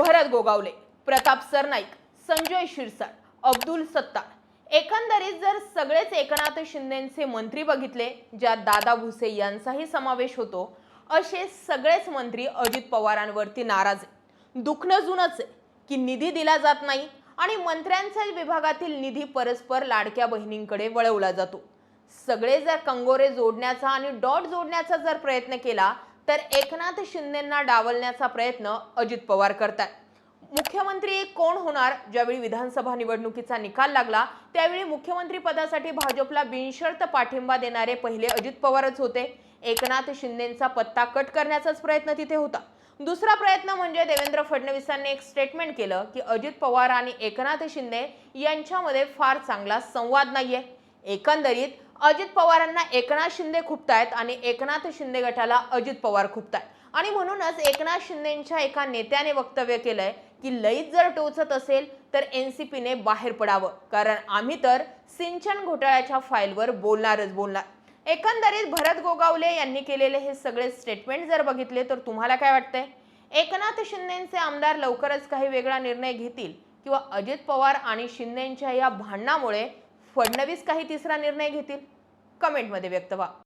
भरत गोगावले प्रताप सरनाईक संजय शिरसाट अब्दुल सत्तार. एकंदरीत जर सगळेच एकनाथ शिंदेचे मंत्री बघितले ज्यात दादा भुसे यांचाही समावेश होतो असे सगळेच मंत्री अजित पवारांवरती नाराज आहे दुखणं जुनच आहे की निधी दिला जात नाही आणि मंत्र्यांच्या विभागातील निधी परस्पर लाडक्या बहिणींकडे वळवला जातो. सगळे जर कंगोरे जोडण्याचा आणि डॉट जोडण्याचा जर प्रयत्न केला तर एकनाथ शिंदेंना डावलण्याचा प्रयत्न अजित पवार करतात मुख्यमंत्री कोण होणार? ज्यावेळी विधानसभा निवडणुकीचा निकाल लागला त्यावेळी मुख्यमंत्री पदासाठी भाजपला बिनशर्त पाठिंबा देणारे पहिले अजित पवारच होते. एकनाथ शिंदेचा पत्ता कट करण्याचाच प्रयत्न तिथे होता. दुसरा प्रयत्न म्हणजे देवेंद्र फडणवीसांनी एक स्टेटमेंट केलं की अजित पवार आणि एकनाथ शिंदे यांच्यामध्ये फार चांगला संवाद नाहीये. एकंदरीत अजित पवारांना एकनाथ शिंदे खुपतायत आणि एकनाथ शिंदे गटाला अजित पवार खुपतायत. आणि म्हणूनच एकनाथ शिंदेच्या एका नेत्याने वक्तव्य केलंय की लईत जर टोचत असेल तर एन सी पीने बाहेर पडावं. कारण आम्ही तर सिंचन घोटाळ्याच्या फाईलवर बोलणारच बोलणार. एकंदरीत भरत गोगावले यांनी केलेले हे सगळे स्टेटमेंट जर बघितले तर तुम्हाला काय वाटतंय? एकनाथ शिंदेचे आमदार लवकरच काही वेगळा निर्णय घेतील किंवा अजित पवार आणि शिंदेच्या या भांडणामुळे फडणवीस काही तिसरा निर्णय घेतील? कमेंटमध्ये व्यक्त व्हा.